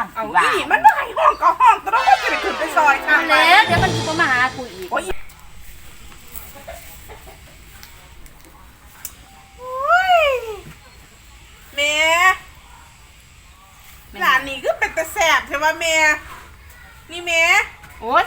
ลังเอาว่าอีนี่มันบ่ให้ห้องก็ห้องแต่เราก็จะได้ขึ้นไปซอยข้างเอาแล้วเดี๋ยวมันสิบ่มาหากูอีกโอ้ยโอ้ยแม่หลานนี่ก็เป็นตะแสบใช่ไหมแม่นี่แม่โอ๊ย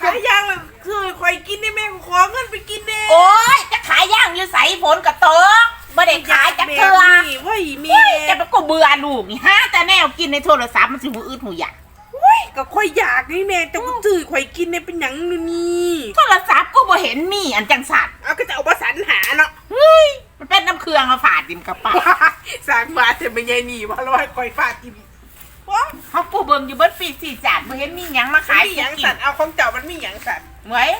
ขายย่างเลยคือคอยกินได้แม่ก็ขอเงินไปกินเด้โอ๊ยจะขายย่างอยู่ใสฝนกระตกบ่ได้ขายจักเทื่อนี่เว้ยแม่เฮ้ย จะไปกูเบื่อลูกนี่ฮะแต่แนวกินในโทรศัพท์มันสิหูอึดหูอยากเว้ยก็คอยอยากนี่แม่แต่ก็จื้อคอยกินเนี่ยเป็นหยังนู่นนี่โทรศัพท์ก็บ่เห็นมีอันจังสัตว์เอาก็จะเอามาสรรหาเนาะเฮ้ยมันเป็นน้ำเครื่องมาฝาดดิมกระเป๋าสร้างมาจะไม่ใหญ่นี่ว่าเราให้คอยฟาดกินว้าเขากูเบิ่งอยู่เบิดปีสี่จานบ่เห็นมีหยังมาขายมีหยังกูกิสันตว์เอาของเจ้ามันมีหยังสัตว์เหมย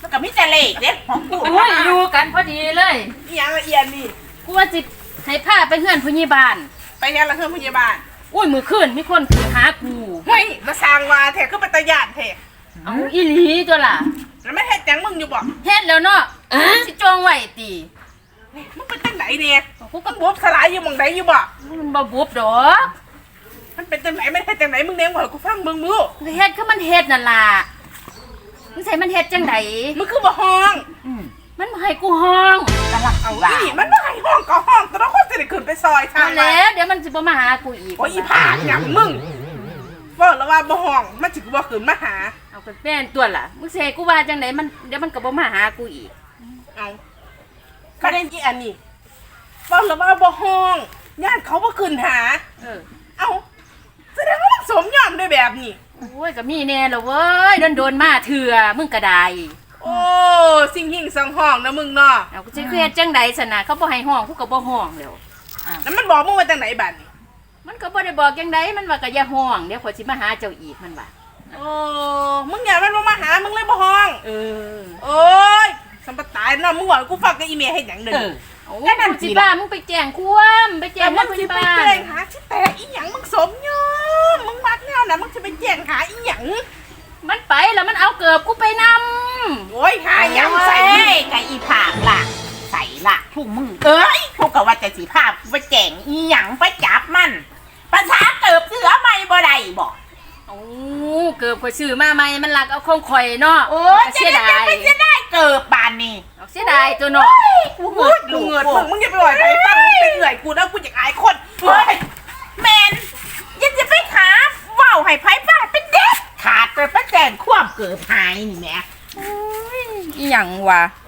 แล้วก็มีแต่เลขเด้ของกูโอ้ยอยู่กันพอดีเลยมีหยังละเอียดนี่กูว่าสิ ให้พาไปเฮือนผู้ใหญ่บ้าน ไปยังละเครื่องพยาบาลอุ้ยมื้อคืนมีคนคือหากูเฮ้ยมาสร้างมาแท้คือปัตยานแท้เอาอีหลีตัวล่ะแล้วไม่เฮ็ดหยังมึงอยู่บ่เฮ็ดแล้วเนาะสิจองไว้ติมึงเป็นจังไหนเนี่ยกูก็ก็บวบสลายอยู่หมองใดอยู่บ่มันบ่บุบดอกมันเป็นจังไหนไม่เฮ็ดจังไหนมึงเลี้ยงบ่ให้กูฟังมึงมือเฮ็ดคือมันเฮ็ดนั่นล่ะมึงใส่มันเฮ็ดจังไดมึงคือบ่ห้องอืมมันบ่ให้กูห้องกำลังเอาว่าอีนี่มันบ่ ซอยทาเอางแล้ว เดี๋ยวมันสิบ่มาหากูอีกโอ้ยอีผาหยังมึงบอกแล้วว่าบ่ห้องมันสิกูบ่ขึ้นมาหา เอาเป็นแฟนตัวล่ะมึงสิให้กูว่าจังไดมันเดี๋ยวมันก็บ่มาหากูอีกเอาประเด็นที่อันนี้บอกแล้วว่าบ่ห้องญาติเขาบ่ขึ้นหา เออเอาแสดงว่ามันสมยอมด้วยแบบนี้ โอ้ยก็มีแน่แล้วเว้ยโดนโดนๆมาเถื่อมึงก็ได้โอ้สิ่งหิ่งสังห้องนะมึงเนาะเอากูสิเครียดจังใดสนะเขาบ่ให้ห้องกูก็บ่ห้องแล้ว แล้วมันบอกมึงว่าจังไหนบัดนี้มันก็บ่ได้บอกจังใดมันว่าก็อย่าห้องเดี๋ยวข่อยสิมาหาเจ้าอีกมันว่าโอ้มึงอย่ามันบ่มาหามึงเลยบ่ห้อง เออโอ้ยสัมปตายเนาะมึงว่ากูฟังกับอีเมลเฮ็ดหยังเด้เออ อ โอ้แค่นั้นกูสิสิบ้ามึงไปแจ้งความไปแจ้แต่งมึว่างสิสิไปบ้าแจ้งหาที่แตกอีหยังมึงสมยอมมึงมักแนวนะมึงสิไปแจ้งหาอีหยังมันไปแล้วมันเอาเกือบกูไปนำโอ้ยหาหยังใส่ใส่มึงไก่อีผากล่ะใส่ ละทุ่มมึงเอ้ยพวกกะว่าจะสีภาพไปแจงอีหยังไปจับมันภาษาเกิบเสือไม่บ่ได้บอกโอ้เกือบข่อยซื้อมาใหม่มันลักเอาของข่อยเนาะโอ้ยก็จะเสียได้ดายไปจะได้เกิบบานนี่เอาเสียดายตัวเนาะกูโอ้ยกูเงินมึงมึงอย่าไปบ่อยไปฟังมึงเป็นเหนื่อยกูนะกูอยากอายคนเฮ้ยแมนยังจะไปขาว่าวให้ไพ่ป้าเป็นเด็กขาดไปไปแจงความเกิบหายนี่แหม่อีหยังวะโ